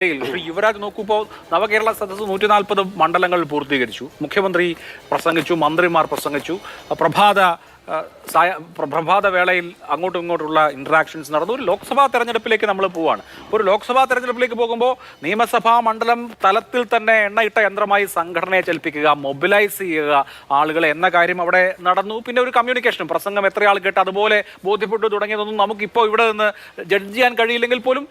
ശ്രീ യുവരാജ് നോക്കുമ്പോൾ നവകേരള സദസ്സ് നൂറ്റി നാൽപ്പത് മണ്ഡലങ്ങൾ പൂർത്തീകരിച്ചു. മുഖ്യമന്ത്രി പ്രസംഗിച്ചു മന്ത്രിമാർ പ്രസംഗിച്ചു. പ്രഭാത പ്രഭാത വേളയിൽ അങ്ങോട്ടും ഇങ്ങോട്ടുള്ള ഇൻട്രാക്ഷൻസ് നടന്നു. ഒരു ലോക്സഭാ തെരഞ്ഞെടുപ്പിലേക്ക് നമ്മൾ പോവാണ്. ഒരു ലോക്സഭാ തെരഞ്ഞെടുപ്പിലേക്ക് പോകുമ്പോൾ നിയമസഭാ മണ്ഡലം തലത്തിൽ തന്നെ എണ്ണയിട്ട യന്ത്രമായി സംഘടനയെ ചലിപ്പിക്കുക മൊബിലൈസ് ചെയ്യുക ആളുകളെ എന്ന കാര്യം അവിടെ നടന്നു. പിന്നെ ഒരു കമ്മ്യൂണിക്കേഷൻ പ്രസംഗം എത്ര ആൾ കേട്ട് അതുപോലെ ബോധ്യപ്പെട്ടു തുടങ്ങിയതൊന്നും നമുക്കിപ്പോൾ ഇവിടെ നിന്ന് ജഡ്ജ് ചെയ്യാൻ കഴിയില്ലെങ്കിൽ പോലും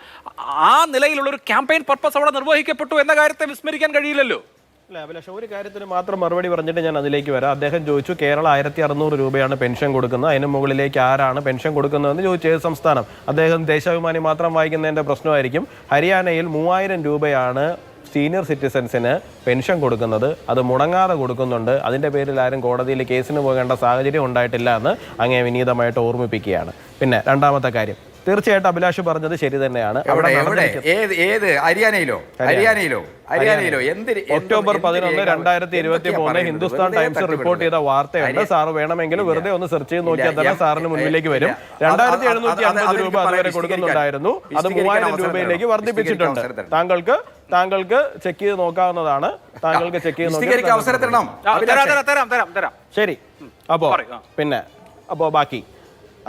ആ നിലയിലുള്ള ഒരു ക്യാമ്പയിൻ പർപ്പസ് അവിടെ നിർവഹിക്കപ്പെട്ടു എന്ന കാര്യത്തെ വിസ്മരിക്കാൻ കഴിയില്ലല്ലോ. അല്ല അഭിലാഷ് ഒരു കാര്യത്തിന് മാത്രം മറുപടി പറഞ്ഞിട്ട് ഞാൻ അതിലേക്ക് വരാം. അദ്ദേഹം ചോദിച്ചു കേരള ആയിരത്തി അറുന്നൂറ് രൂപയാണ് പെൻഷൻ കൊടുക്കുന്നത്. അതിന് മുകളിലേക്ക് ആരാണ് പെൻഷൻ കൊടുക്കുന്നതെന്ന് ചോദിച്ചു. ഏത് സംസ്ഥാനം? അദ്ദേഹം ദേശാഭിമാനി മാത്രം വായിക്കുന്നതിന്റെ പ്രശ്നമായിരിക്കും. ഹരിയാനയിൽ മൂവായിരം രൂപയാണ് സീനിയർ സിറ്റിസൻസിന് പെൻഷൻ കൊടുക്കുന്നത്. അത് മുടങ്ങാതെ കൊടുക്കുന്നുണ്ട്. അതിന്റെ പേരിൽ ആരും കോടതിയിൽ കേസിന് പോകേണ്ട സാഹചര്യം ഉണ്ടായിട്ടില്ല എന്ന് അങ്ങേ വിനീതമായിട്ട് ഓർമ്മിപ്പിക്കുകയാണ്. പിന്നെ രണ്ടാമത്തെ കാര്യം. തീർച്ചയായിട്ടും അഭിലാഷ് പറഞ്ഞത് ശരി തന്നെയാണ്. ഏത് ഏത്? ഹരിയാനയിലോ? ഹരിയാനയിലോ? ഹരിയാനയിലോ? എന്ത് ഒക്ടോബർ പതിനൊന്ന് രണ്ടായിരത്തി ഇരുപത്തി മൂന്ന് ഹിന്ദുസ്ഥാൻ ടൈംസ് റിപ്പോർട്ട് ചെയ്ത വാർത്തയുണ്ട്. സാർ വേണമെങ്കിൽ വെറുതെ ഒന്ന് സെർച്ച് ചെയ്ത് നോക്കിയാൽ തന്നെ സാറിന് മുന്നിലേക്ക് വരും. രണ്ടായിരത്തി എഴുന്നൂറ്റി അമ്പത് രൂപ. അതുവരെ കൊടുക്കുന്നുണ്ടായിരുന്നു അത് മൂവായിരം രൂപയിലേക്ക് വർദ്ധിപ്പിച്ചിട്ടുണ്ട്. താങ്കൾക്ക് താങ്കൾക്ക് ചെക്ക് ചെയ്ത് നോക്കാവുന്നതാണ്. താങ്കൾക്ക് ചെക്ക് ചെയ്ത് നോക്കാം അവസരം ശരി. അപ്പോ പിന്നെ അപ്പോ ബാക്കി.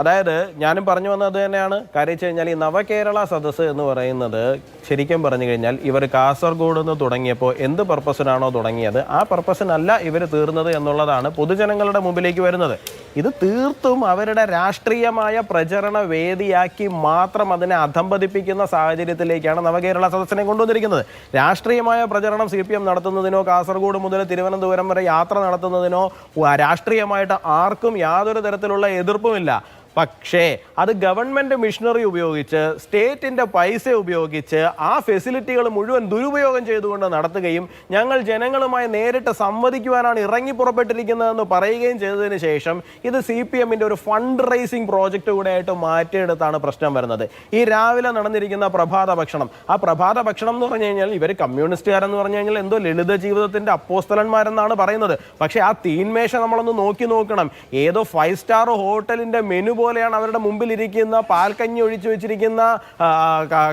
അതായത് ഞാനും പറഞ്ഞു വന്നത് തന്നെയാണ്. കാര്യം വെച്ച് കഴിഞ്ഞാൽ ഈ നവകേരള സദസ്സ് എന്ന് പറയുന്നത് ശരിക്കും പറഞ്ഞു കഴിഞ്ഞാൽ ഇവർ കാസർഗോഡ് നിന്ന് തുടങ്ങിയപ്പോൾ എന്ത് പർപ്പസിനാണോ തുടങ്ങിയത്. ആ പർപ്പസിനല്ല ഇവർ തീർന്നത് എന്നുള്ളതാണ് പൊതുജനങ്ങളുടെ മുമ്പിലേക്ക് വരുന്നത്. ഇത് തീർത്തും അവരുടെ രാഷ്ട്രീയമായ പ്രചരണ വേദിയാക്കി മാത്രം അതിനെ അധംപതിപ്പിക്കുന്ന സാഹചര്യത്തിലേക്കാണ് നവകേരള സദസ്സിനെ കൊണ്ടുവന്നിരിക്കുന്നത്. രാഷ്ട്രീയമായ പ്രചരണം സി പി എം നടത്തുന്നതിനോ കാസർഗോഡ് മുതൽ തിരുവനന്തപുരം വരെ യാത്ര നടത്തുന്നതിനോ രാഷ്ട്രീയമായിട്ട് ആർക്കും യാതൊരു തരത്തിലുള്ള എതിർപ്പുമില്ല. പക്ഷേ അത് ഗവൺമെന്റ് മിഷനറി ഉപയോഗിച്ച് സ്റ്റേറ്റിന്റെ പൈസ ഉപയോഗിച്ച് ആ ഫെസിലിറ്റികൾ മുഴുവൻ ദുരുപയോഗം ചെയ്തുകൊണ്ട് നടത്തുകയും ഞങ്ങൾ ജനങ്ങളുമായി നേരിട്ട് സംവദിക്കുവാനാണ് ഇറങ്ങി പുറപ്പെട്ടിരിക്കുന്നതെന്ന് പറയുകയും ചെയ്തതിന് ശേഷം ഇത് സി പി എമ്മിന്റെ ഒരു ഫണ്ട് റൈസിംഗ് പ്രോജക്റ്റ് കൂടെ ആയിട്ട് മാറ്റിയെടുത്താണ് പ്രശ്നം വരുന്നത്. ഈ രാവിലെ നടന്നിരിക്കുന്ന പ്രഭാത ഭക്ഷണം. ആ പ്രഭാത ഭക്ഷണം എന്ന് പറഞ്ഞു കഴിഞ്ഞാൽ ഇവർ കമ്മ്യൂണിസ്റ്റുകാരെന്ന് പറഞ്ഞു കഴിഞ്ഞാൽ എന്തോ ലളിത ജീവിതത്തിന്റെ അപ്പോസ്തലന്മാരെന്നാണ് പറയുന്നത്. പക്ഷേ ആ തീന്മേശ നമ്മളൊന്ന് നോക്കി നോക്കണം. ഏതോ ഫൈവ് സ്റ്റാർ ഹോട്ടലിന്റെ മെനു പോലെയാണ് അവരുടെ മുമ്പിൽ ഇരിക്കുന്ന പാൽക്കഞ്ഞി ഒഴിച്ചു വെച്ചിരിക്കുന്ന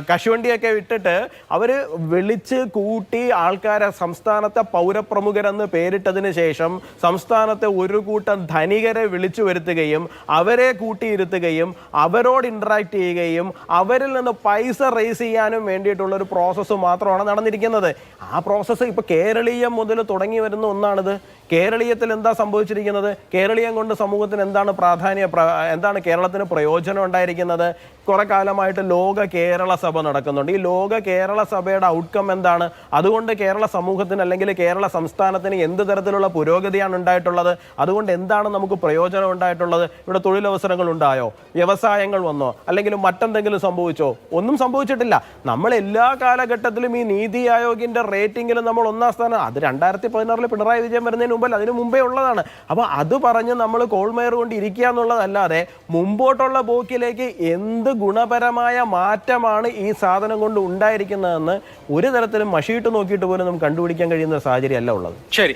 കശുവണ്ടിയൊക്കെ ഇട്ടിട്ട് അവർ വിളിച്ച് കൂട്ടി ആൾക്കാരെ സംസ്ഥാനത്തെ പൗരപ്രമുഖരെന്ന് പേരിട്ടതിന് ശേഷം സംസ്ഥാനത്തെ ഒരു കൂട്ടം ധനികരെ വിളിച്ചു വരുത്തുകയും അവരെ കൂട്ടിയിരുത്തുകയും അവരോട് ഇൻട്രാക്ട് ചെയ്യുകയും അവരിൽ നിന്ന് പൈസ റേസ് ചെയ്യാനും വേണ്ടിയിട്ടുള്ള ഒരു പ്രോസസ്സ് മാത്രമാണ് നടന്നിരിക്കുന്നത്. ആ പ്രോസസ്സ് ഇപ്പൊ കേരളീയം മുതൽ തുടങ്ങി വരുന്ന ഒന്നാണിത്. കേരളീയത്തിൽ എന്താ സംഭവിച്ചിരിക്കുന്നത്? കേരളീയം കൊണ്ട് സമൂഹത്തിന് എന്താണ് പ്രാധാന്യ എന്താണ് കേരളത്തിന് പ്രയോജനം ഉണ്ടായിരിക്കുന്നത് കുറെ കാലമായിട്ട് ലോക കേരള സഭ നടക്കുന്നുണ്ട്. ഈ ലോക കേരള സഭയുടെ ഔട്ട്കം എന്താണ്? അതുകൊണ്ട് കേരള സമൂഹത്തിന് അല്ലെങ്കിൽ കേരള സംസ്ഥാനത്തിന് എന്ത് തരത്തിലുള്ള പുരോഗതിയാണ് ഉണ്ടായിട്ടുള്ളത്? അതുകൊണ്ട് എന്താണ് നമുക്ക് പ്രയോജനം ഉണ്ടായിട്ടുള്ളത്? ഇവിടെ തൊഴിലവസരങ്ങൾ ഉണ്ടായോ? വ്യവസായങ്ങൾ വന്നോ? അല്ലെങ്കിൽ മറ്റെന്തെങ്കിലും സംഭവിച്ചോ? ഒന്നും സംഭവിച്ചിട്ടില്ല. നമ്മൾ എല്ലാ കാലഘട്ടത്തിലും ഈ നീതി ആയോഗിന്റെ റേറ്റിംഗിൽ നമ്മൾ ഒന്നാം സ്ഥാനം. അത് രണ്ടായിരത്തി പതിനാറിൽ പിണറായി വിജയൻ വരുന്നതിന് മുമ്പല്ല. അതിന് മുമ്പേ ഉള്ളതാണ്. അപ്പോൾ അത് പറഞ്ഞ് നമ്മൾ കോൾമയർ കൊണ്ട് ഇരിക്കുക എന്നുള്ളതല്ലാതെ മുമ്പോട്ടുള്ള പോക്കിലേക്ക് എന്ത് ഗുണപരമായ മാറ്റമാണ് ഈ സാധനം കൊണ്ട് ഉണ്ടായിരിക്കുന്നതെന്ന് ഒരു തരത്തിലും മഷിയിട്ട് നോക്കിയിട്ട് പോലും നമുക്ക് കണ്ടുപിടിക്കാൻ കഴിയുന്ന സാഹചര്യമല്ല ഉള്ളത്. ശരി.